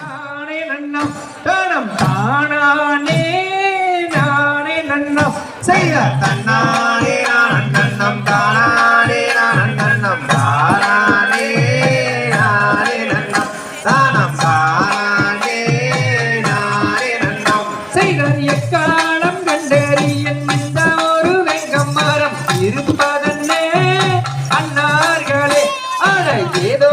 நானே நன்னம். தானம் தானானே நானே நன்னம். செய்ய தன்னானே நான் நன்னம். தானானே நான் நன்னம். தானானே நானே நன்னம். தானம் தானானே நானே நன்னம். செய்தன் எக்காலம் கண்டறியன் இந்த ஒரு வெங்கம் மரம். இருப்பதன்னே அன்னார்களே. அட ஏதோ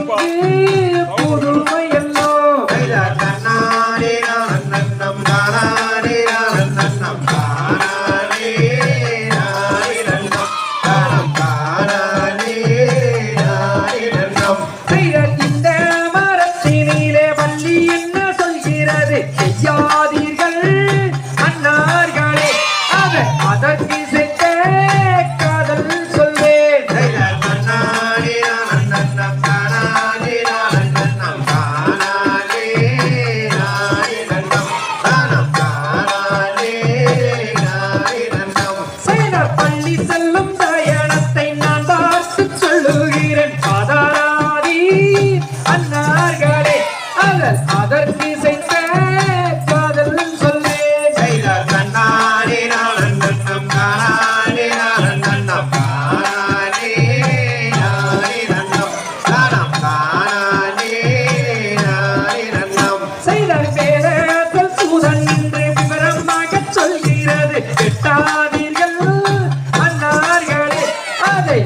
செய்யாதீர்கள் அன்னார்களே அத அதற்கு செத்த காதல் சொல்வேன். வைகர் தன்னானே நான் நன்னம் தானானே நான் நன்னம் தானானே நானே நன்னம் தானம் தானானே நானே நன்னம் செய்த பள்ளி செல்லும் தயணத்தை நான் பார்த்து சொல்லுகிறேன். பதறாதி அன்னார்களே அதல் அதை